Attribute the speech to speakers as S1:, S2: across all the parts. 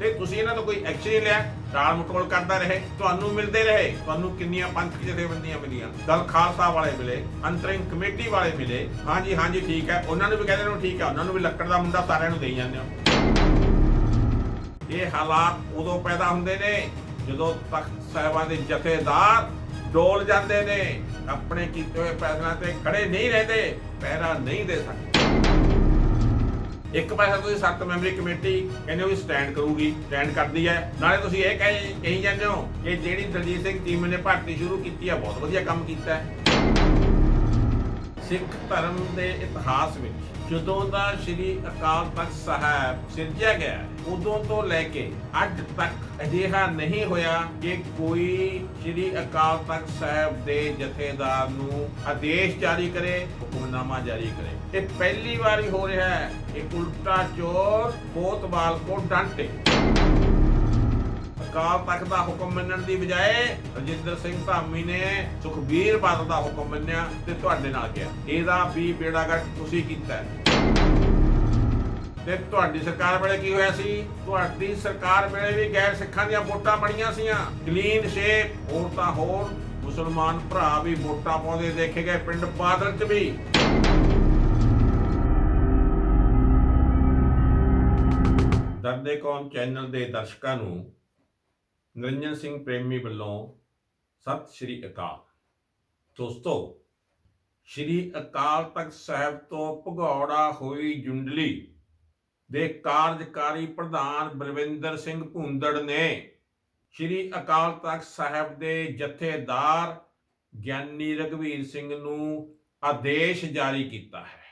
S1: ਤੇ ਤੁਸੀਂ ਇਹਨਾਂ ਤੋਂ ਕੋਈ ਐਕਸ਼ਨ ਨਹੀਂ ਲਿਆ। ਟਾਲ ਮਟੋਲ ਕਰਦਾ ਰਹੇ। ਤੁਹਾਨੂੰ ਮਿਲਦੇ ਰਹੇ। ਤੁਹਾਨੂੰ ਕਿੰਨੀਆਂ ਪੰਥਕ ਜਥੇਬੰਦੀਆਂ ਮਿਲੀਆਂ। ਦਲ ਖਾਲਸਾ ਵਾਲੇ ਮਿਲੇ, ਅੰਤਰਿੰਗ ਕਮੇਟੀ ਵਾਲੇ ਮਿਲੇ। ਹਾਂਜੀ ਹਾਂਜੀ, ਠੀਕ ਹੈ। ਉਹਨਾਂ ਨੂੰ ਵੀ ਕਹਿੰਦੇ ਨੇ ਠੀਕ ਹੈ ਉਹਨਾਂ ਨੂੰ ਵੀ ਲੱਕੜ ਦਾ ਮੁੰਡਾ ਸਾਰਿਆਂ ਨੂੰ ਦੇਈ ਜਾਂਦੇ ਹੋ। ਇਹ ਹਾਲਾਤ ਉਦੋਂ ਪੈਦਾ ਹੁੰਦੇ ਨੇ ਜਦੋਂ ਤਖਤ ਸਾਹਿਬਾਂ ਦੇ ਜਥੇਦਾਰ ਡੋਲ ਜਾਂਦੇ ਨੇ। ਆਪਣੇ ਕੀਤੇ ਹੋਏ ਫੈਸਲਿਆਂ ਤੇ ਖੜੇ ਨਹੀਂ ਰਹਿੰਦੇ। ਪਹਿਰਾ ਨਹੀਂ ਦੇ ਸਕਦੇ। ਇੱਕ ਪਾਸੇ ਤੁਸੀਂ ਸੱਤ ਮੈਂਬਰੀ ਕਮੇਟੀ ਕਹਿੰਦੇ ਹੋ ਵੀ ਸਟੈਂਡ ਕਰੂਗੀ ਸਟੈਂਡ ਕਰਦੀ ਹੈ। ਨਾਲੇ ਤੁਸੀਂ ਇਹ ਕਹੀ ਕਹੀ ਜਾਂਦੇ ਹੋ ਕਿ ਜਿਹੜੀ ਦਲਜੀਤ ਸਿੰਘ ਚੀਮਾ ਨੇ ਭਰਤੀ ਸ਼ੁਰੂ ਕੀਤੀ ਹੈ ਬਹੁਤ ਵਧੀਆ ਕੰਮ ਕੀਤਾ ਹੈ। ਸਿੱਖ ਧਰਮ ਦੇ ਇਤਿਹਾਸ ਵਿੱਚ ਜਦੋਂ ਦਾ ਸ੍ਰੀ ਅਕਾਲ ਤਖਤ ਸਾਹਿਬ ਸਿਰਜਿਆ ਗਿਆ, ਉਦੋਂ ਤੋਂ ਲੈ ਕੇ ਅੱਜ ਤੱਕ ਅਜਿਹਾ ਨਹੀਂ ਹੋਇਆ ਕਿ ਕੋਈ ਸ੍ਰੀ ਅਕਾਲ ਤਖਤ ਸਾਹਿਬ ਦੇ ਜਥੇਦਾਰ ਨੂੰ ਆਦੇਸ਼ ਜਾਰੀ ਕਰੇ, ਹੁਕਮਨਾਮਾ ਜਾਰੀ ਕਰੇ। ਇਹ ਪਹਿਲੀ ਵਾਰੀ ਹੋ ਰਿਹਾ ਹੈ ਇੱਕ ਉਲਟਾ ਚੋਰ ਕੋਤਵਾਲ ਕੋ ਡਾਂਟੇ। ਅਕਾਲ ਤਖਤ ਦਾ ਹੁਕਮ ਮੰਨਣ ਦੀ ਬਜਾਏ ਰਜਿੰਦਰ ਸਿੰਘ ਧਾਮੀ ਨੇ ਸੁਖਬੀਰ ਬਾਦਲ ਦਾ ਹੁਕਮ ਮੰਨਿਆ ਤੇ ਤੁਹਾਡੇ ਨਾਲ ਗਿਆ। ਇਹਦਾ ਵੀ ਬੇੜਾਗਰ ਤੁਸੀਂ ਕੀਤਾ ਤੇ ਤੁਹਾਡੀ ਸਰਕਾਰ ਵੇਲੇ ਕੀ ਹੋਇਆ ਸੀ? ਤੁਹਾਡੀ ਸਰਕਾਰ ਵੇਲੇ ਵੀ ਗੈਰ ਸਿੱਖਾਂ ਦੀਆਂ ਵੋਟਾਂ ਬਣੀਆਂ ਸੀਆਂ। ਕਲੀਨ ਸ਼ੇਪ, ਹੋਰ ਤਾਂ ਹੋਰ। ਮੁਸਲਮਾਨ ਭਰਾ ਵੀ ਵੋਟਾਂ ਪਾਉਂਦੇ ਦੇਖੇ ਗਏ, ਪਿੰਡ ਬਾਦਲ ਚ ਵੀ। ਦਰਦੇ ਕੌਮ ਚੈਨਲ ਦੇ ਦਰਸ਼ਕਾਂ ਨੂੰ ਨਿਰੰਜਨ ਸਿੰਘ ਪ੍ਰੇਮੀ ਵੱਲੋਂ ਸਤਿ ਸ਼੍ਰੀ ਅਕਾਲ। ਦੋਸਤੋ, ਸ਼੍ਰੀ ਅਕਾਲ ਤਖਤ ਸਾਹਿਬ ਤੋਂ ਭਗੌੜਾ ਹੋਈ ਜੁੰਡਲੀ ਦੇ ਕਾਰਜਕਾਰੀ ਪ੍ਰਧਾਨ ਬਲਵਿੰਦਰ ਸਿੰਘ ਭੁੰਦੜ ਨੇ ਸ਼੍ਰੀ ਅਕਾਲ ਤਖਤ ਸਾਹਿਬ ਦੇ ਜਥੇਦਾਰ ਗਿਆਨੀ ਰਗਵੀਰ ਸਿੰਘ ਨੂੰ ਆਦੇਸ਼ ਜਾਰੀ ਕੀਤਾ ਹੈ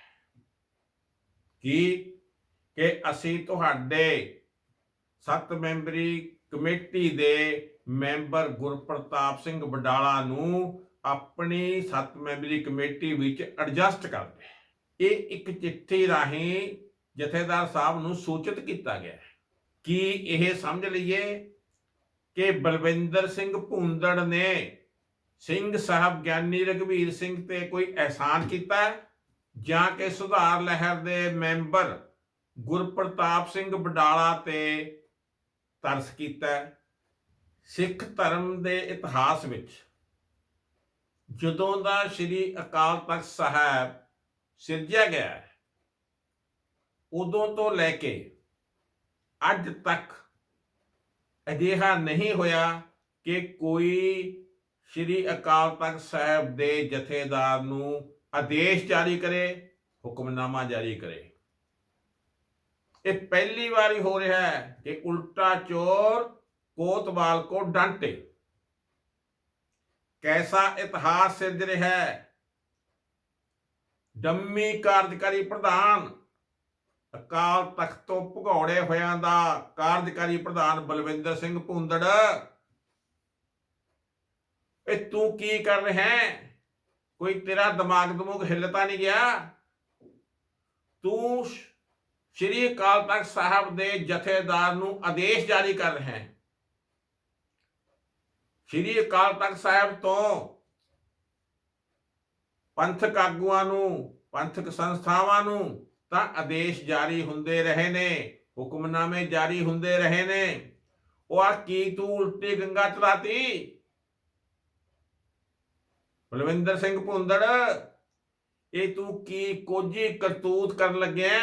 S1: ਕਿ ਕਿ ਅਸੀਂ ਤੁਹਾਡੇ ਸੱਤ ਮੈਂਬਰੀ ਕਮੇਟੀ ਦੇ ਮੈਂਬਰ ਗੁਰਪ੍ਰਤਾਪ ਸਿੰਘ ਵਡਾਲਾ ਨੂੰ ਆਪਣੀ ਸੱਤ ਮੈਂਬਰੀ ਕਮੇਟੀ ਵਿੱਚ ਐਡਜਸਟ ਕਰਦੇ ਇਹ ਇੱਕ ਚਿੱਠੀ ਰਾਹੀਂ ਜਥੇਦਾਰ ਸਾਹਿਬ ਨੂੰ ਸੂਚਿਤ ਕੀਤਾ ਗਿਆ ਕਿ ਇਹ ਸਮਝ ਲਈਏ ਕਿ ਬਲਵਿੰਦਰ ਸਿੰਘ ਭੁੰਦੜ ਨੇ ਸਿੰਘ ਸਾਹਿਬ ਗਿਆਨੀ ਰਗਵੀਰ ਸਿੰਘ ਤੇ ਕੋਈ ਅਹਿਸਾਨ ਕੀਤਾ ਜਾਂ ਕਿ ਸੁਧਾਰ ਲਹਿਰ ਦੇ ਮੈਂਬਰ ਗੁਰਪ੍ਰਤਾਪ ਸਿੰਘ ਬਡਾਲਾ ਤੇ ਤਰਸ ਕੀਤਾ ਸਿੱਖ ਧਰਮ ਦੇ ਇਤਿਹਾਸ ਵਿੱਚ ਜਦੋਂ ਦਾ ਸ੍ਰੀ ਅਕਾਲ ਤਖਤ ਸਾਹਿਬ ਸਿਰਜਿਆ ਗਿਆ ਉਦੋਂ ਤੋਂ ਲੈ ਕੇ ਅੱਜ ਤੱਕ ਅਜਿਹਾ ਨਹੀਂ ਹੋਇਆ ਕਿ ਕੋਈ ਸ੍ਰੀ ਅਕਾਲ ਤਖਤ ਸਾਹਿਬ ਦੇ ਜਥੇਦਾਰ ਨੂੰ ਆਦੇਸ਼ ਜਾਰੀ ਕਰੇ, ਹੁਕਮਨਾਮਾ ਜਾਰੀ ਕਰੇ। ਇਹ ਪਹਿਲੀ ਵਾਰੀ ਹੋ ਰਿਹਾ ਹੈ ਕਿ ਉਲਟਾ ਚੋਰ ਕੋਤਵਾਲ ਕੋ ਡਾਂਟੇ। ਕੈਸਾ ਇਤਿਹਾਸ ਸਿਰਜ ਰਿਹਾ ਹੈ? ਡੰਮੀ ਕਾਰਜਕਾਰੀ ਪ੍ਰਧਾਨ, ਅਕਾਲ ਤਖਤ ਤੋਂ ਭਗੌੜੇ ਹੋਇਆਂ ਦਾ ਕਾਰਜਕਾਰੀ ਪ੍ਰਧਾਨ ਬਲਵਿੰਦਰ ਸਿੰਘ ਭੁੰਦੜ। ਇਹ ਤੂੰ ਕੀ ਕਰ ਰਿਹਾ ਹੈ? ਕੋਈ ਤੇਰਾ ਦਿਮਾਗ ਦਮੂਗ ਹਿੱਲਤਾ ਨਹੀਂ ਗਿਆ? ਤੂੰ ਸ਼੍ਰੀ ਅਕਾਲ ਤਖਤ ਸਾਹਿਬ ਦੇ ਜਥੇਦਾਰ ਨੂੰ ਆਦੇਸ਼ ਜਾਰੀ ਕਰ ਰਿਹਾ ਹੈ। ਸ਼੍ਰੀ ਅਕਾਲ ਤਖਤ ਸਾਹਿਬ ਤੋਂ ਪੰਥਕ ਆਗੂਆਂ ਨੂੰ, ਪੰਥਕ ਸੰਸਥਾਵਾਂ ਨੂੰ ਤਾਂ ਆਦੇਸ਼ ਜਾਰੀ ਹੁੰਦੇ ਰਹੇ ਨੇ, ਹੁਕਮਨਾਮੇ ਜਾਰੀ ਹੁੰਦੇ ਰਹੇ ਨੇ। ਉਹ ਆ ਕੀ ਤੂੰ ਉਲਟੀ ਗੰਗਾ ਚਲਾਤੀ? ਬਲਵਿੰਦਰ ਸਿੰਘ ਭੁੰਦੜ, ਇਹ ਤੂੰ ਕੀ ਕੋਝੀ ਕਰਤੂਤ ਕਰਨ ਲੱਗਿਆ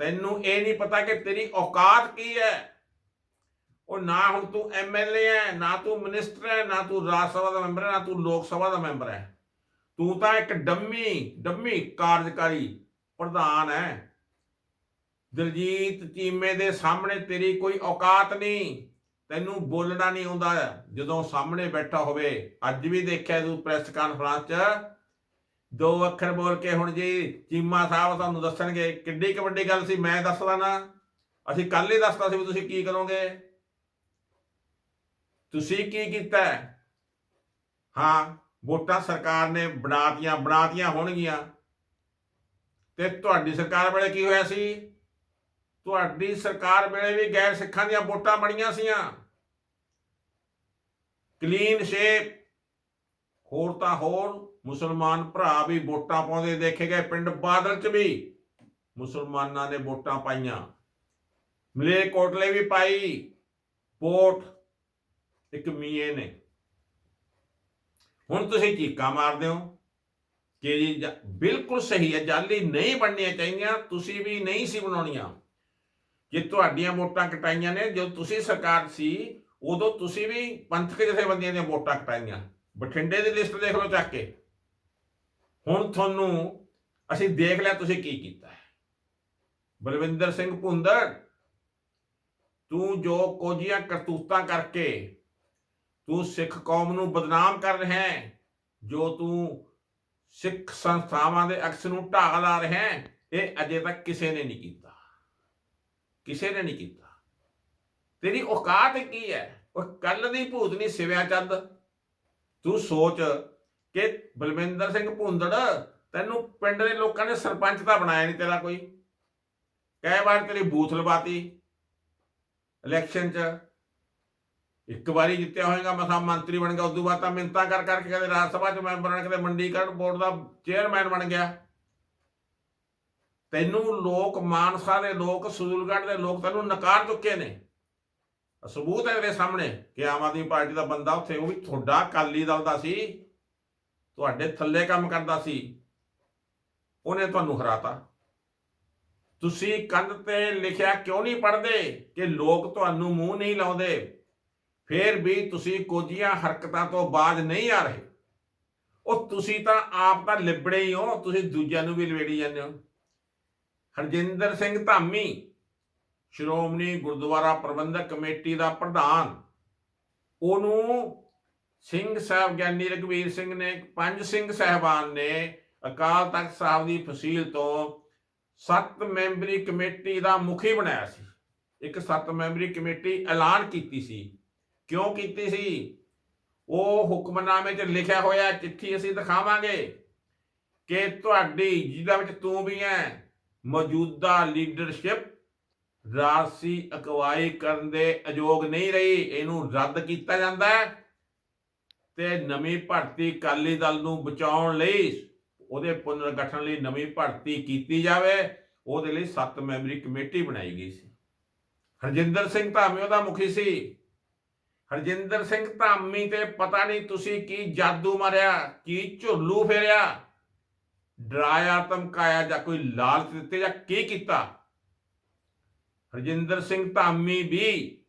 S1: ਤੈਨੂੰ ਇਹ ਨਹੀਂ ਪਤਾ ਕਿ ਤੇਰੀ ਔਕਾਤ ਕੀ ਹੈ। ਉਹ ਨਾ ਹੁਣ ਤੂੰ ਐਮਐਲਏ ਹੈ, ਨਾ ਤੂੰ ਮਿਨਿਸਟਰ ਹੈ, ਨਾ ਤੂੰ ਰਾਜ ਸਭਾ ਦਾ ਮੈਂਬਰ ਹੈ, ਨਾ ਤੂੰ ਲੋਕ ਸਭਾ ਦਾ ਮੈਂਬਰ ਹੈ। ਤੂੰ ਤਾਂ ਇੱਕ ਡੰਮੀ ਡੰਮੀ ਕਾਰਜਕਾਰੀ ਪ੍ਰਧਾਨ ਹੈ। ਦਿਲਜੀਤ ਚੀਮੇ ਦੇ ਸਾਹਮਣੇ ਤੇਰੀ ਕੋਈ ਔਕਾਤ ਨਹੀਂ। ਤੈਨੂੰ ਬੋਲਣਾ ਨਹੀਂ ਆਉਂਦਾ ਜਦੋਂ ਸਾਹਮਣੇ ਬੈਠਾ ਹੋਵੇ। ਅੱਜ ਵੀ ਦੇਖਿਆ ਤੂੰ ਪ੍ਰੈਸ ਕਾਨਫਰੰਸ 'ਚ। ਦੋ ਅੱਖਰ ਬੋਲ ਕੇ ਹੁਣ ਜੀ ਚੀਮਾ ਸਾਹਿਬ ਤੁਹਾਨੂੰ ਦੱਸਣਗੇ, ਕਿੱਡੀ ਕੁ ਵੱਡੀ ਗੱਲ ਸੀ, ਮੈਂ ਦੱਸਦਾ ਨਾ। ਅਸੀਂ ਕੱਲ ਹੀ ਦੱਸਤਾ ਸੀ ਵੀ ਤੁਸੀਂ ਕੀ ਕਰੋਗੇ। ਤੁਸੀਂ ਕੀ ਕੀਤਾ? ਹਾਂ, ਵੋਟਾਂ ਸਰਕਾਰ ਨੇ ਬਣਾਤੀਆਂ ਬਣਾਤੀਆਂ ਹੋਣਗੀਆਂ। ਤੇ ਤੁਹਾਡੀ ਸਰਕਾਰ ਵੇਲੇ ਕੀ ਹੋਇਆ ਸੀ? ਤੁਹਾਡੀ ਸਰਕਾਰ ਵੇਲੇ ਵੀ ਗੈਰ ਸਿੱਖਾਂ ਦੀਆਂ ਵੋਟਾਂ ਬਣੀਆਂ ਸੀਆਂ। ਕਲੀਨ ਸ਼ੇਪ, ਹੋਰ ਤਾਂ ਹੋਰ। ਮੁਸਲਮਾਨ ਭਰਾ ਵੀ ਵੋਟਾਂ ਪਾਉਂਦੇ ਦੇਖੇ ਗਏ, ਪਿੰਡ ਬਾਦਲ ਚ ਵੀ। ਮੁਸਲਮਾਨਾਂ ਨੇ ਵੋਟਾਂ ਪਾਈਆਂ। ਮਲੇ ਕੋਟਲੇ ਵੀ ਪਾਈ। ਵੋਟ ਇੱਕ ਮੀਏ ਨੇ। ਹੁਣ ਤੁਸੀਂ ਚੀਕਾਂ ਮਾਰਦੇ ਹੋ ਕਿ ਜੀ ਬਿਲਕੁਲ ਸਹੀ ਹੈ, ਜਾਲੀ ਨਹੀਂ ਬਣਨੀਆਂ ਚਾਹੀਦੀਆਂ, ਤੁਸੀਂ ਵੀ ਨਹੀਂ ਸੀ ਬਣਾਉਣੀਆਂ। ਜੇ ਤੁਹਾਡੀਆਂ ਵੋਟਾਂ ਕਟਾਈਆਂ ਨੇ, ਜਦੋਂ ਤੁਸੀਂ ਸਰਕਾਰ ਸੀ, ਉਦੋਂ ਤੁਸੀਂ ਵੀ ਪੰਥਕ ਜਥੇਬੰਦੀਆਂ ਦੀਆਂ ਵੋਟਾਂ ਕਟਾਈਆਂ। ਬਠਿੰਡੇ ਦੀ ਲਿਸਟ ਦੇਖ ਲਓ ਚੱਕ ਕੇ। ਹੁਣ ਤੁਹਾਨੂੰ ਅਸੀਂ ਦੇਖ ਲਿਆ ਤੁਸੀਂ ਕੀ ਕੀਤਾ ਹੈ। ਬਲਵਿੰਦਰ ਸਿੰਘ ਭੁੰਦੜ, ਤੂੰ ਜੋ ਕੋਝੀਆਂ ਕਰਤੂਤਾਂ ਕਰਕੇ ਤੂੰ ਸਿੱਖ ਕੌਮ ਨੂੰ ਬਦਨਾਮ ਕਰ ਰਿਹਾ ਹੈ, ਜੋ ਤੂੰ ਸਿੱਖ ਸੰਸਥਾਵਾਂ ਦੇ ਅਕਸ ਨੂੰ ਢਾਹ ਲਾ ਰਿਹਾ ਹੈ, ਇਹ ਅਜੇ ਤੱਕ ਕਿਸੇ ਨੇ ਨਹੀਂ ਕੀਤਾ। ਕਿਸੇ ਨੇ ਨਹੀਂ ਕੀਤਾ। ਤੇਰੀ ਔਕਾਤ ਕੀ ਹੈ? ਉਹ ਕੱਲ ਦੀ ਭੂਤਨੀ ਸਿਵਿਆ ਚੰਦ ਤੂੰ ਸੋਚ ਕਿ ਬਲਵਿੰਦਰ ਸਿੰਘ ਭੁੰਦੜ, ਤੈਨੂੰ ਪਿੰਡ ਦੇ ਲੋਕਾਂ ਨੇ ਸਰਪੰਚ ਤਾਂ ਬਣਾਇਆ ਨਹੀਂ ਤੇਰਾ ਕੋਈ। ਕਈ ਵਾਰ ਤੇਰੀ ਬੂਥ ਲਵਾਤੀ ਇਲੈਕਸ਼ਨ 'ਚ। ਇੱਕ ਵਾਰੀ ਜਿੱਤਿਆ ਹੋਏਗਾ, ਮਸਾ ਮੰਤਰੀ ਬਣ ਗਿਆ, ਉਦੋਂ ਬਾਅਦ ਤਾਂ ਮਿੰਤਾ ਕਰ ਕਰਕੇ ਕਦੇ ਰਾਜ ਸਭਾ 'ਚ ਮੈਂਬਰ ਬਣ ਕਦੇ ਮੰਡੀਕਰਨ ਬੋਰਡ ਦਾ ਚੇਅਰਮੈਨ ਬਣ ਗਿਆ। ਤੈਨੂੰ ਲੋਕ ਮਾਨਸਾ ਦੇ ਲੋਕ ਸੂਲਗੜ੍ਹ ਦੇ ਲੋਕ ਤੈਨੂੰ ਨਕਾਰ ਚੁੱਕੇ ਨੇ। ਸਬੂਤ ਹੈ ਇਹਦੇ ਸਾਹਮਣੇ ਕਿ ਆਮ ਆਦਮੀ ਪਾਰਟੀ ਦਾ ਬੰਦਾ ਉੱਥੇ, ਉਹ ਵੀ ਤੁਹਾਡਾ ਅਕਾਲੀ ਦਲ ਦਾ ਸੀ। ਤੁਹਾਡੇ ਥੱਲੇ ਕੰਮ ਕਰਦਾ ਸੀ, ਉਹਨੇ ਤੁਹਾਨੂੰ ਹਰਾਤਾ। ਤੁਸੀਂ ਕੰਧ ਤੇ ਲਿਖਿਆ ਕਿਉਂ ਨਹੀਂ ਪੜ੍ਹਦੇ ਕਿ ਲੋਕ ਤੁਹਾਨੂੰ ਮੂੰਹ ਨਹੀਂ ਲਾਉਂਦੇ? ਫੇਰ ਵੀ ਤੁਸੀਂ ਕੋਝੀਆਂ ਹਰਕਤਾਂ ਤੋਂ ਬਾਜ ਨਹੀਂ ਆ ਰਹੇ। ਉਹ ਤੁਸੀਂ ਤਾਂ ਆਪ ਤਾਂ ਲਿਬੜੇ ਹੀ ਹੋ, ਤੁਸੀਂ ਦੂਜਿਆਂ ਨੂੰ ਵੀ ਲਵੇੜੀ ਜਾਂਦੇ ਹੋ। ਹਰਜਿੰਦਰ ਸਿੰਘ ਧਾਮੀ, ਸ਼੍ਰੋਮਣੀ ਗੁਰਦੁਆਰਾ ਪ੍ਰਬੰਧਕ ਕਮੇਟੀ ਦਾ ਪ੍ਰਧਾਨ, ਉਹਨੂੰ ਸਿੰਘ ਸਾਹਿਬ ਗਿਆਨੀ ਰਘਵੀਰ ਸਿੰਘ ਨੇ, ਪੰਜ ਸਿੰਘ ਸਹਿਬਾਨ ਨੇ ਅਕਾਲ ਤਖਤ ਸਾਹਿਬ ਦੀ ਫਸੀਲ ਤੋਂ ਸੱਤ ਮੈਂਬਰੀ ਕਮੇਟੀ ਦਾ ਮੁਖੀ ਬਣਾਇਆ ਸੀ। ਇੱਕ ਸੱਤ ਮੈਂਬਰੀ ਕਮੇਟੀ ਐਲਾਨ ਕੀਤੀ ਸੀ। ਕਿਉਂ ਕੀਤੀ ਸੀ? ਉਹ ਹੁਕਮਨਾਮੇ 'ਚ ਲਿਖਿਆ ਹੋਇਆ ਚਿੱਠੀ ਅਸੀਂ ਦਿਖਾਵਾਂਗੇ ਕਿ ਤੁਹਾਡੀ ਜਿਹਦੇ ਵਿੱਚ ਤੂੰ ਵੀ ਹੈ, ਮੌਜੂਦਾ ਲੀਡਰਸ਼ਿਪ ਰਾਸੀ ਅਗਵਾਈ ਕਰਨ ਦੇ ਅਯੋਗ ਨਹੀਂ ਰਹੀ, ਇਹਨੂੰ ਰੱਦ ਕੀਤਾ ਜਾਂਦਾ ਹੈ। ਤੇ ਨਵੀਂ ਭਰਤੀ ਅਕਾਲੀ ਦਲ ਨੂੰ ਬਚਾਉਣ ਲਈ, ਉਹਦੇ ਪੁਨਰਗਠਨ ਲਈ ਨਵੀਂ ਭਰਤੀ ਕੀਤੀ ਜਾਵੇ, ਉਹਦੇ ਲਈ ਸੱਤ ਮੈਂਬਰੀ ਕਮੇਟੀ ਬਣਾਈ ਗਈ ਸੀ। ਹਰਜਿੰਦਰ ਸਿੰਘ ਧਾਮੀ ਉਹਦਾ ਮੁਖੀ ਸੀ। ਹਰਜਿੰਦਰ ਸਿੰਘ ਧਾਮੀ ਤੇ ਪਤਾ ਨਹੀਂ ਤੁਸੀਂ ਕੀ ਜਾਦੂ ਮਾਰਿਆ, ਕੀ ਝੁੱਲੂ ਫੇਰਿਆ ਡਰਾਇਆ ਧਮਕਾਇਆ ਜਾਂ ਕੋਈ ਲਾਲਚ ਦਿੱਤੇ ਜਾਂ ਕੀ ਕੀਤਾ? ਹਰਜਿੰਦਰ ਸਿੰਘ ਧਾਮੀ ਵੀ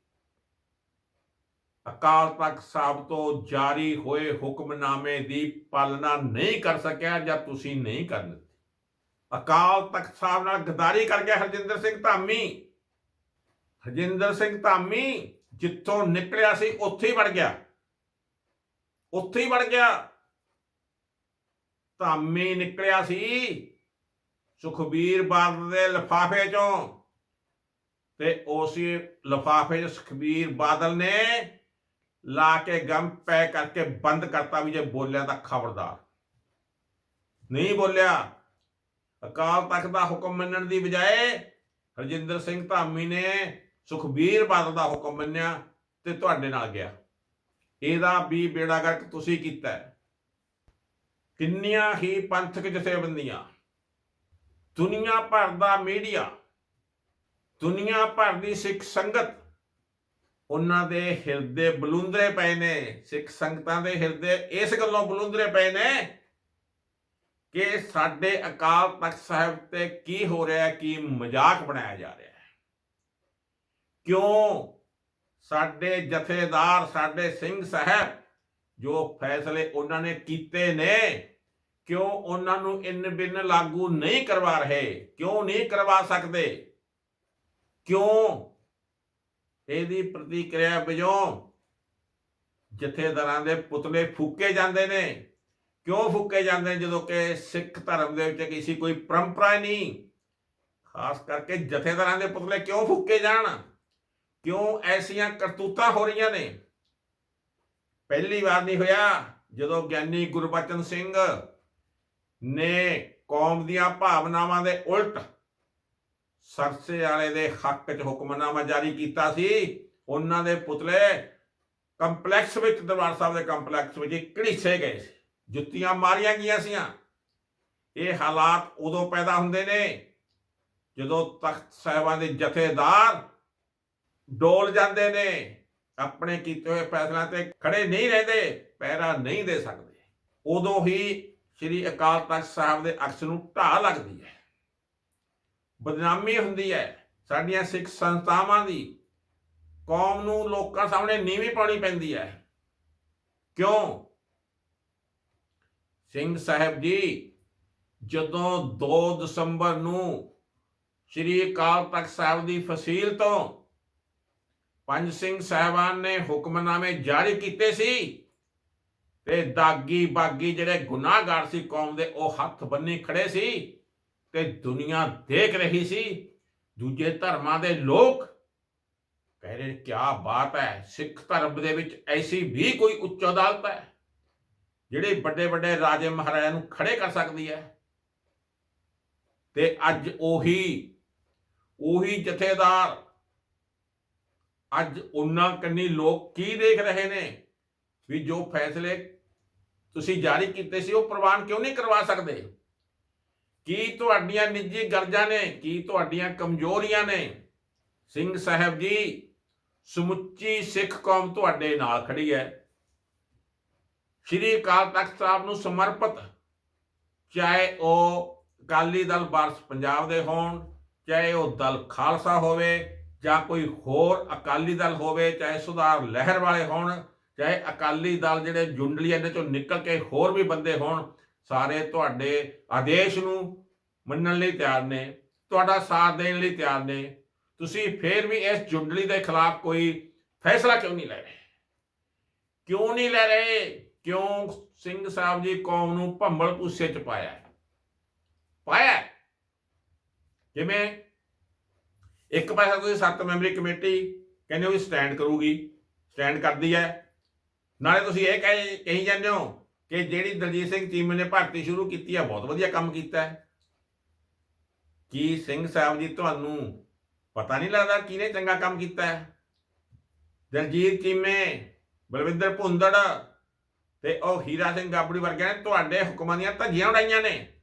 S1: ਅਕਾਲ ਤਖਤ ਸਾਹਿਬ ਤੋਂ ਜਾਰੀ ਹੋਏ ਹੁਕਮਨਾਮੇ ਦੀ ਪਾਲਣਾ ਨਹੀਂ ਕਰ ਸਕਿਆ ਜਾਂ ਤੁਸੀਂ ਨਹੀਂ ਕਰ ਦਿੱਤੀ। ਅਕਾਲ ਤਖਤ ਸਾਹਿਬ ਨਾਲ ਗਦਾਰੀ ਕਰ ਗਿਆ ਹਰਜਿੰਦਰ ਸਿੰਘ ਧਾਮੀ। ਹਰਜਿੰਦਰ ਸਿੰਘ ਧਾਮੀ ਜਿੱਥੋਂ ਨਿਕਲਿਆ ਸੀ, ਉੱਥੇ ਹੀ ਵੜ ਗਿਆ। ਉੱਥੇ ਹੀ ਵੜ ਗਿਆ। ਧਾਮੀ ਨਿਕਲਿਆ ਸੀ ਸੁਖਬੀਰ ਬਾਦਲ ਦੇ ਲਫਾਫੇ ਚੋਂ ਤੇ ਉਸ ਲਫਾਫੇ 'ਚ ਸੁਖਬੀਰ ਬਾਦਲ ਨੇ ਲਾ ਕੇ ਗਮ ਪੈ ਕਰਕੇ ਬੰਦ ਕਰਤਾ ਵੀ ਜੇ ਬੋਲਿਆ ਤਾਂ ਖਬਰਦਾਰ। ਨਹੀਂ ਬੋਲਿਆ, ਅਕਾਲ ਤਖਤ ਦਾ ਹੁਕਮ ਮੰਨਣ ਦੀ ਬਜਾਏ ਹਰਜਿੰਦਰ ਸਿੰਘ ਧਾਮੀ ਨੇ ਸੁਖਬੀਰ ਬਾਦਲ ਦਾ ਹੁਕਮ ਮੰਨਿਆ ਤੇ ਤੁਹਾਡੇ ਨਾਲ ਗਿਆ। ਇਹਦਾ ਵੀ ਬੇੜਾ ਗਰਕ ਤੁਸੀਂ ਕੀਤਾ। ਕਿੰਨੀਆਂ ਹੀ ਪੰਥਕ ਜਥੇਬੰਦੀਆਂ, ਦੁਨੀਆ ਭਰ ਦਾ ਮੀਡੀਆ, ਦੁਨੀਆ ਭਰ ਦੀ ਸਿੱਖ ਸੰਗਤ ਉਹਨਾਂ ਦੇ ਹਿਰਦੇ ਬਲੁੰਦਰੇ ਪਏ ਨੇ, ਸਿੱਖ ਸੰਗਤਾਂ ਦੇ ਹਿਰਦੇ ਇਸ ਗੱਲੋਂ ਬਲੁੰਦਰੇ ਪਏ ਨੇ ਕਿ ਸਾਡੇ ਅਕਾਲ ਤਖਤ ਸਾਹਿਬ ਤੇ ਕੀ ਹੋ ਰਿਹਾ ਹੈ ਕੀ ਮਜ਼ਾਕ ਬਣਾਇਆ ਜਾ ਰਿਹਾ ਹੈ। ਕਿਉਂ ਸਾਡੇ ਜਥੇਦਾਰ, ਸਾਡੇ ਸਿੰਘ ਸਾਹਿਬ ਜੋ ਫੈਸਲੇ ਉਹਨਾਂ ਨੇ ਕੀਤੇ ਨੇ, ਕਿਉਂ ਉਹਨਾਂ ਨੂੰ ਇਨ ਬਿਨ ਲਾਗੂ ਨਹੀਂ ਕਰਵਾ ਰਹੇ, ਕਿਉਂ ਨਹੀਂ ਕਰਵਾ ਸਕਦੇ? ਕਿਉਂ ਇਹਦੀ ਪ੍ਰਤੀਕਿਰਿਆ ਵਜੋਂ ਜਥੇਦਾਰਾਂ ਦੇ ਪੁਤਲੇ ਫੂਕੇ ਜਾਂਦੇ ਨੇ। ਕਿਉਂ ਫੂਕੇ ਜਾਂਦੇ ਨੇ? ਜਦੋਂ ਕਿ ਸਿੱਖ ਧਰਮ ਦੇ ਵਿੱਚ ਕਿਸੇ ਕੋਈ ਪਰੰਪਰਾ ਨਹੀਂ। ਖਾਸ ਕਰਕੇ ਜਥੇਦਾਰਾਂ ਦੇ ਪੁਤਲੇ ਕਿਉਂ ਫੂਕੇ ਜਾਣ? ਕਿਉਂ ਐਸੀਆਂ ਕਰਤੂਤਾਂ ਹੋ ਰਹੀਆਂ ਨੇ? ਪਹਿਲੀ ਵਾਰ ਨਹੀਂ ਹੋਇਆ ਜਦੋਂ ਗਿਆਨੀ ਗੁਰਬਚਨ ਸਿੰਘ ਨੇ ਕੌਮ ਦੀਆਂ ਭਾਵਨਾਵਾਂ ਦੇ ਉਲਟ ਸਰਸੇ ਵਾਲੇ ਦੇ ਹੱਕ 'ਚ ਹੁਕਮਨਾਮਾ ਜਾਰੀ ਕੀਤਾ ਸੀ। ਉਹਨਾਂ ਦੇ ਪੁਤਲੇ ਕੰਪਲੈਕਸ ਵਿੱਚ, ਦਰਬਾਰ ਸਾਹਿਬ ਦੇ ਕੰਪਲੈਕਸ ਵਿੱਚ ਘੜੀਸੇ ਗਏ ਸੀ। ਜੁੱਤੀਆਂ ਮਾਰੀਆਂ ਗਈਆਂ ਸੀਆਂ। ਇਹ ਹਾਲਾਤ ਉਦੋਂ ਪੈਦਾ ਹੁੰਦੇ ਨੇ ਜਦੋਂ ਤਖਤ ਸਾਹਿਬਾਂ ਦੇ ਜਥੇਦਾਰ ਡੋਲ ਜਾਂਦੇ ਨੇ, ਆਪਣੇ ਕੀਤੇ ਹੋਏ ਫੈਸਲਿਆਂ ਤੇ ਖੜੇ ਨਹੀਂ ਰਹਿੰਦੇ ਪੈਰਾ ਨਹੀਂ ਦੇ ਸਕਦੇ। ਉਦੋਂ ਹੀ ਸ੍ਰੀ ਅਕਾਲ ਤਖਤ ਸਾਹਿਬ ਦੇ ਅਕਸ ਨੂੰ ਢਾਹ ਲੱਗਦੀ ਹੈ। ਬਦਨਾਮੀ ਹੁੰਦੀ ਹੈ। ਸਾਡੀਆਂ ਸਿੱਖ ਸੰਸਥਾਵਾਂ ਦੀ ਕੌਮ ਨੂੰ ਲੋਕਾਂ ਸਾਹਮਣੇ ਨੀਵੀਂ ਪਾਉਣੀ ਪੈਂਦੀ ਹੈ। ਕਿਉਂ? ਸਿੰਘ ਸਾਹਿਬ ਜੀ, ਜਦੋਂ 2 ਦਸੰਬਰ ਨੂੰ ਸ੍ਰੀ ਅਕਾਲ ਤਖਤ ਸਾਹਿਬ ਦੀ ਫਸੀਲ ਤੋਂ ਪੰਜ ਸਿੰਘ ਸਾਹਿਬਾਨ ਨੇ ਹੁਕਮਨਾਮੇ ਜਾਰੀ ਕੀਤੇ ਸੀ ਤੇ ਦਾਗੀ ਬਾਗੀ ਜਿਹੜੇ ਗੁਨਾਹਗਾਰ ਸੀ ਕੌਮ ਦੇ, ਉਹ ਹੱਥ ਬੰਨੀ ਖੜੇ ਸੀ। ਤੇ ਦੁਨੀਆ ਦੇਖ ਰਹੀ ਸੀ, ਦੂਜੇ ਧਰਮਾਂ ਦੇ ਲੋਕ ਕਹਿ ਰਹੇ ਕੀ ਬਾਤ ਹੈ, ਸਿੱਖ ਧਰਮ ਦੇ ਵਿੱਚ ਐਸੀ ਵੀ ਕੋਈ ਉੱਚ ਅਦਾਲਤ ਹੈ, ਜਿਹੜੇ ਵੱਡੇ ਵੱਡੇ ਰਾਜੇ ਮਹਾਰਾਜਾ ਨੂੰ ਖੜੇ ਕਰ ਸਕਦੀ ਹੈ। ਤੇ ਅੱਜ ਉਹੀ ਉਹੀ ਜਥੇਦਾਰ, ਅੱਜ ਉਹਨਾਂ ਕੰਨੀ ਲੋਕ ਕੀ ਦੇਖ ਰਹੇ ਨੇ, ਵੀ ਜੋ ਫੈਸਲੇ ਤੁਸੀਂ ਜਾਰੀ ਕੀਤੇ ਸੀ, ਉਹ ਪ੍ਰਵਾਨ ਕਿਉਂ ਨਹੀਂ ਕਰਵਾ ਸਕਦੇ? ਕੀ ਤੁਹਾਡੀਆਂ ਨਿੱਜੀ ਗਰਜਾਂ ਨੇ? ਕੀ ਤੁਹਾਡੀਆਂ ਕਮਜ਼ੋਰੀਆਂ ਨੇ? ਸਿੰਘ ਸਾਹਿਬ ਜੀ, ਸਮੁੱਚੀ ਸਿੱਖ ਕੌਮ ਤੁਹਾਡੇ ਨਾਲ ਖੜੀ ਹੈ। ਸ਼੍ਰੀ ਅਕਾਲ ਤਖਤ ਸਾਹਿਬ ਨੂੰ ਸਮਰਪਿਤ, ਚਾਹੇ ਉਹ ਅਕਾਲੀ ਦਲ ਵਾਰਸ ਪੰਜਾਬ ਦੇ ਹੋਣ, ਚਾਹੇ ਉਹ ਦਲ ਖਾਲਸਾ ਹੋਵੇ, ਜਾਂ ਕੋਈ ਹੋਰ ਅਕਾਲੀ ਦਲ ਹੋਵੇ, ਚਾਹੇ ਸੁਧਾਰ ਲਹਿਰ ਵਾਲੇ ਹੋਣ, ਚਾਹੇ ਅਕਾਲੀ ਦਲ ਜਿਹੜੇ ਜੁੰਡਲੀਆਂ ਦੇ ਚੋਂ ਨਿਕਲ ਕੇ ਹੋਰ ਵੀ ਬੰਦੇ ਹੋਣ ਸਾਰੇ ਤੁਹਾਡੇ ਆਦੇਸ਼ ਨੂੰ ਮੰਨਣ ਲਈ ਤਿਆਰ ਨੇ, ਤੁਹਾਡਾ ਸਾਥ ਦੇਣ ਲਈ ਤਿਆਰ ਨੇ। ਤੁਸੀਂ ਫੇਰ ਵੀ ਇਸ ਜੁੰਡਲੀ ਦੇ ਖਿਲਾਫ ਕੋਈ ਫੈਸਲਾ ਕਿਉਂ ਨਹੀਂ ਲੈ ਰਹੇ? ਕਿਉਂ ਨਹੀਂ ਲੈ ਰਹੇ? ਕਿਉਂ ਸਿੰਘ ਸਾਹਿਬ ਜੀ ਕੌਮ ਨੂੰ ਭੰਬਲ ਪੁੱਸੇ ਚ ਪਾਇਆ ਪਾਇਆ ਜਿਵੇਂ ਇੱਕ ਪਾਸੇ ਤੁਸੀਂ ਸੱਤ ਮੈਂਬਰੀ ਕਮੇਟੀ ਕਹਿੰਦੇ ਹੋ ਵੀ ਸਟੈਂਡ ਕਰੂਗੀ ਸਟੈਂਡ ਕਰਦੀ ਹੈ। ਨਾਲੇ ਤੁਸੀਂ ਇਹ ਕਹੀ ਕਹੀ ਜਾਂਦੇ ਹੋ ਕਿ ਜਿਹੜੀ ਦਲਜੀਤ ਸਿੰਘ ਚੀਮੇ ਨੇ ਭਰਤੀ ਸ਼ੁਰੂ ਕੀਤੀ ਹੈ ਬਹੁਤ ਵਧੀਆ ਕੰਮ ਕੀਤਾ ਹੈ। ਕੀ ਸਿੰਘ ਸਾਹਿਬ ਜੀ ਤੁਹਾਨੂੰ ਪਤਾ ਨਹੀਂ ਲੱਗਦਾ ਕਿਹਨੇ ਚੰਗਾ ਕੰਮ ਕੀਤਾ ਹੈ? ਦਲਜੀਤ ਚੀਮੇ, ਬਲਵਿੰਦਰ ਭੁੰਦੜ ਤੇ ਉਹ ਹੀਰਾ ਸਿੰਘ ਗਾਬੜੀ ਵਰਗਿਆਂ ਨੇ ਤੁਹਾਡੇ ਹੁਕਮਾਂ ਦੀਆਂ ਧੱਜੀਆਂ ਉਡਾਈਆਂ ਨੇ।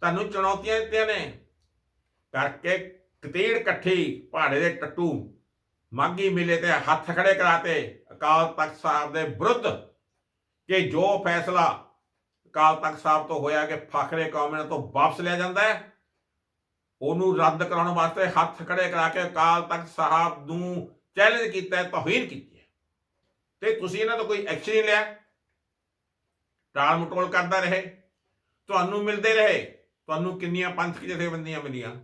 S1: ਤੁਹਾਨੂੰ ਚੁਣੌਤੀਆਂ ਦਿੱਤੀਆਂ ਨੇ। ਕਰਕੇ ਕਤੀੜ ਇਕੱਠੀ ਪਹਾੜੇ ਦੇ ਟੱਟੂ ਮਾਗੀ ਮਿਲੇ ਤੇ ਹੱਥ ਖੜੇ ਕਰਾਤੇ ਅਕਾਲ ਤਖਤ ਸਾਹਿਬ ਦੇ ਵਿਰੁੱਧ। ਕਿ ਜੋ ਫੈਸਲਾ ਅਕਾਲ ਤਖਤ ਸਾਹਿਬ ਤੋਂ ਹੋਇਆ ਕਿ ਫਖਰੇ ਕੌਮ ਨੇ ਤੋਂ ਵਾਪਸ ਲਿਆ ਜਾਂਦਾ ਹੈ, ਉਹਨੂੰ ਰੱਦ ਕਰਾਉਣ ਵਾਸਤੇ ਹੱਥ ਖੜੇ ਕਰਾ ਕੇ ਅਕਾਲ ਤਖਤ ਸਾਹਿਬ ਨੂੰ ਚੈਲੰਜ ਕੀਤਾ ਹੈ, ਤੋਹੀਨ ਕੀਤੀ ਹੈ। ਤੇ ਤੁਸੀਂ ਇਹਨਾਂ ਤੋਂ ਕੋਈ ਐਕਸ਼ਨ ਨਹੀਂ ਲਿਆ। ਟਾਲ ਮਟੋਲ ਕਰਦਾ ਰਹੇ, ਤੁਹਾਨੂੰ ਮਿਲਦੇ ਰਹੇ, ਤੁਹਾਨੂੰ ਕਿੰਨੀਆਂ ਪੰਥਕ ਜਥੇਬੰਦੀਆਂ ਮਿਲੀਆਂ?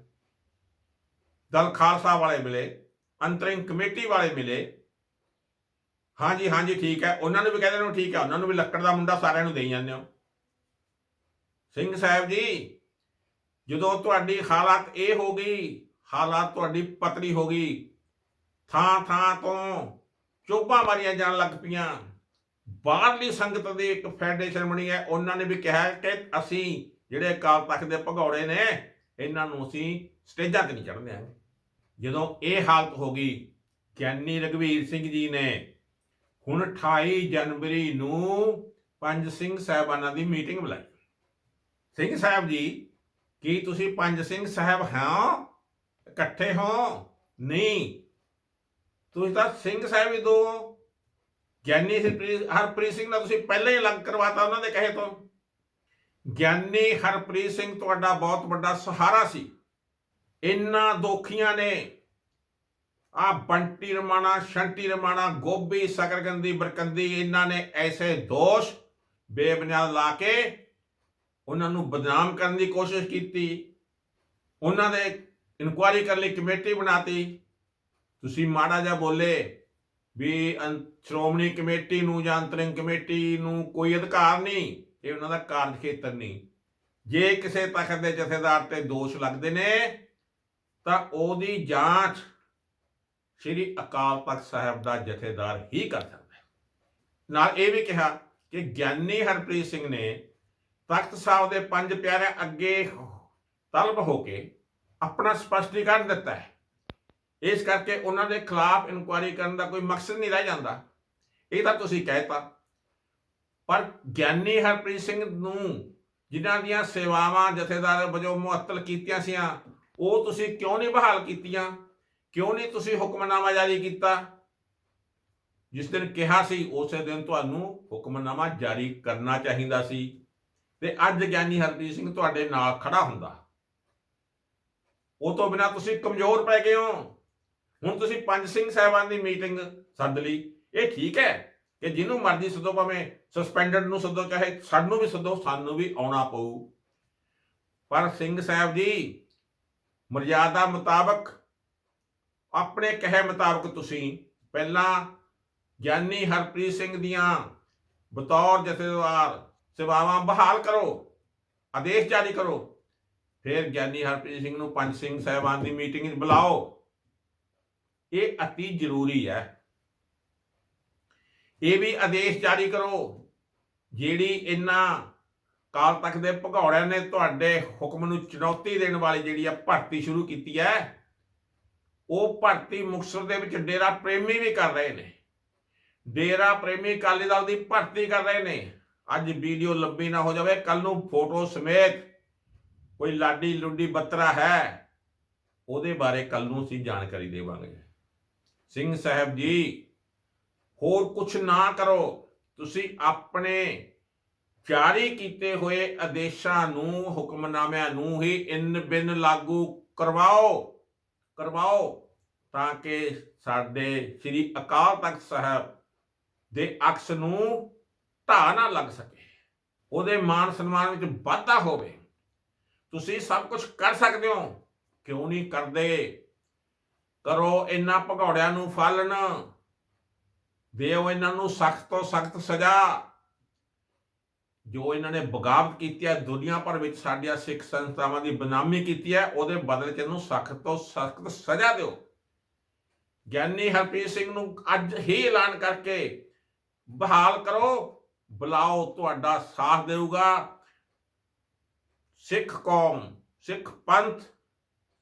S1: ਦਲ ਖਾਲਸਾ ਵਾਲੇ ਮਿਲੇ, ਅੰਤਰਿੰਗ ਕਮੇਟੀ ਵਾਲੇ ਮਿਲੇ ਹਾਂਜੀ ਹਾਂਜੀ, ਠੀਕ ਹੈ। ਉਹਨਾਂ ਨੂੰ ਵੀ ਕਹਿੰਦੇ ਨੂੰ ਠੀਕ ਹੈ। ਉਹਨਾਂ ਨੂੰ ਵੀ ਲੱਕੜ ਦਾ ਮੁੰਡਾ ਸਾਰਿਆਂ ਨੂੰ ਦੇਈ ਜਾਂਦੇ ਹੋ। ਸਿੰਘ ਸਾਹਿਬ ਜੀ, ਜਦੋਂ ਤੁਹਾਡੀ ਹਾਲਤ ਇਹ ਹੋ ਗਈ, ਹਾਲਾਤ ਤੁਹਾਡੀ ਪਤਲੀ ਹੋ ਗਈ, ਥਾਂ ਥਾਂ ਤੋਂ ਚੋਭਾਂ ਮਾਰੀਆਂ ਜਾਣ ਲੱਗ ਪਈਆਂ। ਬਾਹਰਲੀ ਸੰਗਤ ਦੀ ਇੱਕ ਫੈਡਰੇਸ਼ਨ ਬਣੀ ਹੈ। ਉਹਨਾਂ ਨੇ ਵੀ ਕਿਹਾ ਕਿ ਅਸੀਂ ਜਿਹੜੇ ਅਕਾਲ ਤਖਤ ਦੇ ਭਗੌੜੇ ਨੇ, ਇਹਨਾਂ ਨੂੰ ਅਸੀਂ ਸਟੇਜਾਂ ਤੇ ਨਹੀਂ ਚੜ੍ਹਨ ਦਿਆਂਗੇ। ਜਦੋਂ ਇਹ ਹਾਲਤ ਹੋ ਗਈ, ਗਿਆਨੀ ਰਗਵੀਰ ਸਿੰਘ ਜੀ ਨੇ ਹੁਣ 28 ਜਨਵਰੀ ਨੂੰ ਪੰਜ ਸਿੰਘ ਸਾਹਿਬਾਨਾਂ ਦੀ ਮੀਟਿੰਗ ਬੁਲਾਈ। ਸਿੰਘ ਸਾਹਿਬ ਜੀ, ਕੀ ਤੁਸੀਂ ਪੰਜ ਸਿੰਘ ਸਾਹਿਬ ਹਾਂ? ਇਕੱਠੇ ਹੋ? ਨਹੀਂ। ਤੁਸੀਂ ਤਾਂ ਸਿੰਘ ਸਾਹਿਬ ਹੀ ਦੋ ਗਿਆਨੀ ਹਰਪ੍ਰੀਤ ਹਰਪ੍ਰੀਤ ਸਿੰਘ ਨਾਲ ਤੁਸੀਂ ਪਹਿਲਾਂ ਹੀ ਅਲੱਗ ਕਰਵਾਤਾ ਉਹਨਾਂ ਦੇ ਕਹੇ ਤੋਂ। ਗਿਆਨੀ ਹਰਪ੍ਰੀਤ ਸਿੰਘ ਤੁਹਾਡਾ ਬਹੁਤ ਵੱਡਾ ਸਹਾਰਾ ਸੀ। ਇੰਨਾ ਦੋਖੀਆਂ ਨੇ ਆ ਬੰਟੀ ਰਮਾਣਾ, ਸ਼ੰਟੀ ਰਮਾਣਾ ਗੋਬੀ ਸਕਰਗੰਦੀ ਬਰਕੰਦੀ, ਇਹਨਾਂ ਨੇ ਐਸੇ ਦੋਸ਼ ਬੇਬੁਨਿਆਦ ਲਾ ਕੇ ਉਹਨਾਂ ਨੂੰ ਬਦਨਾਮ ਕਰਨ ਦੀ ਕੋਸ਼ਿਸ਼ ਕੀਤੀ। ਉਹਨਾਂ ਦੇ ਇਨਕੁਆਇਰੀ ਕਰਨ ਲਈ ਕਮੇਟੀ ਬਣਾਤੀ। ਤੁਸੀਂ ਮਾੜਾ ਜਿਹਾ ਬੋਲੇ ਵੀ ਅੰ- ਸ਼੍ਰੋਮਣੀ ਕਮੇਟੀ ਨੂੰ ਜਾਂ ਅੰਤਰਿੰਗ ਕਮੇਟੀ ਨੂੰ ਕੋਈ ਅਧਿਕਾਰ ਨਹੀਂ, ਇਹ ਉਹਨਾਂ ਦਾ ਕਾਰਜ ਖੇਤਰ ਨਹੀਂ। ਜੇ ਕਿਸੇ ਤਖਤ ਦੇ ਜਥੇਦਾਰ ਤੇ ਦੋਸ਼ ਲੱਗਦੇ ਨੇ, ਤਾਂ ਉਹਦੀ ਜਾਂਚ ਸ੍ਰੀ ਅਕਾਲ ਤਖਤ ਸਾਹਿਬ ਦਾ ਜਥੇਦਾਰ ਹੀ ਕਰ ਸਕਦਾ ਹੈ। ਨਾਲ ਇਹ ਵੀ ਕਿਹਾ ਕਿ ਗਿਆਨੀ ਹਰਪ੍ਰੀਤ ਸਿੰਘ ਨੇ ਤਖਤ ਸਾਹਿਬ ਦੇ ਪੰਜ ਪਿਆਰਿਆਂ ਅੱਗੇ ਤਲਬ ਹੋ ਕੇ ਆਪਣਾ ਸਪਸ਼ਟੀਕਰਨ ਦਿੱਤਾ ਹੈ। ਇਸ ਕਰਕੇ ਉਹਨਾਂ ਦੇ ਖਿਲਾਫ ਇਨਕੁਆਇਰੀ ਕਰਨ ਦਾ ਕੋਈ ਮਕਸਦ ਨਹੀਂ ਰਹਿ ਜਾਂਦਾ। ਇਹ ਤਾਂ ਤੁਸੀਂ ਕਹਿਤਾ ਪਰ ਗਿਆਨੀ ਹਰਪ੍ਰੀਤ ਸਿੰਘ ਨੂੰ ਜਿਨ੍ਹਾਂ ਦੀਆਂ ਸੇਵਾਵਾਂ ਜਥੇਦਾਰ ਵਜੋਂ ਮੁਅੱਤਲ ਕੀਤੀਆਂ ਸੀਆਂ, ਉਹ ਤੁਸੀਂ ਕਿਉਂ ਨਹੀਂ ਬਹਾਲ ਕੀਤੀਆਂ? ਕਿਉਂ ਨਹੀਂ ਤੁਸੀਂ ਹੁਕਮਨਾਮਾ ਜਾਰੀ ਕੀਤਾ? ਜਿਸ ਦਿਨ ਕਿਹਾ ਸੀ, ਉਸੇ ਦਿਨ ਤੁਹਾਨੂੰ ਹੁਕਮਨਾਮਾ ਜਾਰੀ ਕਰਨਾ ਚਾਹੀਦਾ ਸੀ। ਤੇ ਅੱਜ ਗਿਆਨੀ ਹਰਪ੍ਰੀਤ ਸਿੰਘ ਤੁਹਾਡੇ ਨਾਲ ਖੜਾ ਹੁੰਦਾ। ਉਹ ਤੋਂ ਬਿਨਾ ਤੁਸੀਂ ਕਮਜ਼ੋਰ ਪੈ ਗਏ ਹੋ। ਹੁਣ ਤੁਸੀਂ ਪੰਜ ਸਿੰਘ ਸਾਹਿਬਾਨ ਦੀ ਮੀਟਿੰਗ ਸੱਦ ਲਈ। ਇਹ ਠੀਕ ਹੈ ਕਿ ਜਿਹਨੂੰ ਮਰਜ਼ੀ ਸੱਦੋ, ਭਾਵੇਂ ਸਸਪੈਂਡਡ ਨੂੰ ਸੱਦੋ, ਚਾਹੇ ਸਾਨੂੰ ਵੀ ਸੱਦੋ, ਸਾਨੂੰ ਵੀ ਆਉਣਾ ਪਊ। ਪਰ ਸਿੰਘ ਸਾਹਿਬ ਜੀ ਮਰਜ਼ਾਦਾ ਮੁਤਾਬਕ ਆਪਣੇ ਕਹੇ ਮੁਤਾਬਕ ਤੁਸੀਂ ਪਹਿਲਾਂ ਗਿਆਨੀ ਹਰਪ੍ਰੀਤ ਸਿੰਘ ਦੀਆਂ ਬਤੌਰ ਜਥੇਦਾਰ ਸੇਵਾਵਾਂ ਬਹਾਲ ਕਰੋ, ਆਦੇਸ਼ ਜਾਰੀ ਕਰੋ। ਫਿਰ ਗਿਆਨੀ ਹਰਪ੍ਰੀਤ ਸਿੰਘ ਨੂੰ ਪੰਜ ਸਿੰਘ ਸਾਹਿਬਾਨ ਦੀ ਮੀਟਿੰਗ ਵਿੱਚ ਬੁਲਾਓ। ਇਹ ਅਤੀ ਜ਼ਰੂਰੀ ਹੈ। ਇਹ ਵੀ ਆਦੇਸ਼ ਜਾਰੀ ਕਰੋ, ਜਿਹੜੀ ਇਹਨਾਂ ਕਾਲ ਤੱਕ ਦੇ ਭਗੌੜਿਆਂ ਨੇ ਤੁਹਾਡੇ ਹੁਕਮ ਨੂੰ ਚੁਣੌਤੀ ਦੇਣ ਵਾਲੀ ਜਿਹੜੀ ਆ ਭਰਤੀ ਸ਼ੁਰੂ ਕੀਤੀ ਹੈ। ਉਹ ਭਰਤੀ ਮੁਕਤਸਰ ਦੇ ਵਿੱਚ ਡੇਰਾ ਪ੍ਰੇਮੀ ਵੀ ਕਰ ਰਹੇ ਨੇ। ਡੇਰਾ ਪ੍ਰੇਮੀ ਅਕਾਲੀ ਦਲ ਦੀ ਭਰਤੀ ਕਰ ਰਹੇ ਨੇ। ਅੱਜ ਵੀਡੀਓ ਲੰਬੀ ਨਾ ਹੋ ਜਾਵੇ ਕੱਲ ਨੂੰ ਫੋਟੋ ਸਮੇਤ ਕੋਈ ਲਾਡੀ ਲੁੱਡੀ ਬੱਤਰਾ ਹੈ, ਉਹਦੇ ਬਾਰੇ ਕੱਲ ਨੂੰ ਅਸੀਂ ਜਾਣਕਾਰੀ ਦੇਵਾਂਗੇ। ਸਿੰਘ ਸਾਹਿਬ ਜੀ, ਹੋਰ ਕੁਝ ਨਾ ਕਰੋ। ਤੁਸੀਂ ਆਪਣੇ ਜਾਰੀ ਕੀਤੇ ਹੋਏ ਆਦੇਸ਼ਾਂ ਨੂੰ, ਹੁਕਮਨਾਮਿਆਂ ਨੂੰ ਹੀ ਇਨ ਬਿਨ ਲਾਗੂ ਕਰਵਾਓ। ਕਰਵਾਓ ਤਾਂ ਕਿ ਸਾਡੇ ਸ੍ਰੀ ਅਕਾਲ ਤਖਤ ਸਾਹਿਬ ਦੇ ਅਕਸ ਨੂੰ ਢਾਹ ਨਾ ਲੱਗ ਸਕੇ, ਉਹਦੇ ਮਾਨ ਸਨਮਾਨ ਵਿੱਚ ਵਾਧਾ ਹੋਵੇ। ਤੁਸੀਂ ਸਭ ਕੁਝ ਕਰ ਸਕਦੇ ਹੋ, ਕਿਉਂ ਨਹੀਂ ਕਰਦੇ? ਕਰੋ ਇਹਨਾਂ ਭਗੌੜਿਆਂ ਨੂੰ ਫਾਲਣ, ਦਿਓ ਇਹਨਾਂ ਨੂੰ ਸਖਤ ਤੋਂ ਸਖਤ ਸਜ਼ਾ। ਜੋ ਇਹਨਾਂ ਨੇ ਬਗਾਵਤ ਕੀਤੀ ਹੈ, ਦੁਨੀਆ ਭਰ ਵਿੱਚ ਸਾਡੀਆਂ ਸਿੱਖ ਸੰਸਥਾਵਾਂ ਦੀ ਬਨਾਮੀ ਕੀਤੀ ਹੈ, ਉਹਦੇ ਬਦਲੇ ਚ ਇਹਨੂੰ ਸਖਤ ਤੋਂ ਸਖਤ ਸਜ਼ਾ ਦਿਓ। ਗਿਆਨੀ ਹਰਪ੍ਰੀਤ ਸਿੰਘ ਨੂੰ ਅੱਜ ਹੀ ਐਲਾਨ ਕਰਕੇ ਬਹਾਲ ਕਰੋ, ਬੁਲਾਓ, ਤੁਹਾਡਾ ਸਾਥ ਦੇਊਗਾ। ਸਿੱਖ ਕੌਮ, ਸਿੱਖ ਪੰਥ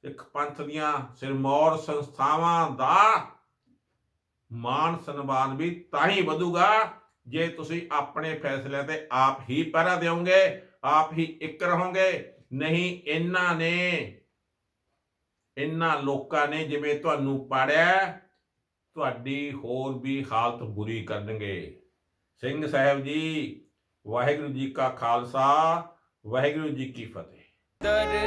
S1: ਸਿੱਖ ਪੰਥ ਦੀਆਂ ਸਿਰਮੌਰ ਸੰਸਥਾਵਾਂ ਦਾ ਮਾਨ ਸਨਮਾਨ ਵੀ ਤਾਂ ਹੀ ਵਧੂਗਾ। ਜੇ ਤੁਸੀਂ ਆਪਣੇ ਫੈਸਲਿਆਂ ਤੇ ਆਪ ਹੀ ਪਹਿਰਾ ਦਿਓਗੇ, ਆਪ ਹੀ ਇੱਕ ਰਹੋਗੇ, ਨਹੀਂ ਇਹਨਾਂ ਨੇ, ਇਹਨਾਂ ਲੋਕਾਂ ਨੇ ਜਿਵੇਂ ਤੁਹਾਨੂੰ ਪਾੜਿਆ, ਤੁਹਾਡੀ ਹੋਰ ਵੀ ਹਾਲਤ ਬੁਰੀ ਕਰਨਗੇ। ਸਿੰਘ ਸਾਹਿਬ ਜੀ, ਵਾਹਿਗੁਰੂ ਜੀ ਕਾ ਖਾਲਸਾ, ਵਾਹਿਗੁਰੂ ਜੀ ਕੀ ਫਤਿਹ।
S2: ਦਰਦੇ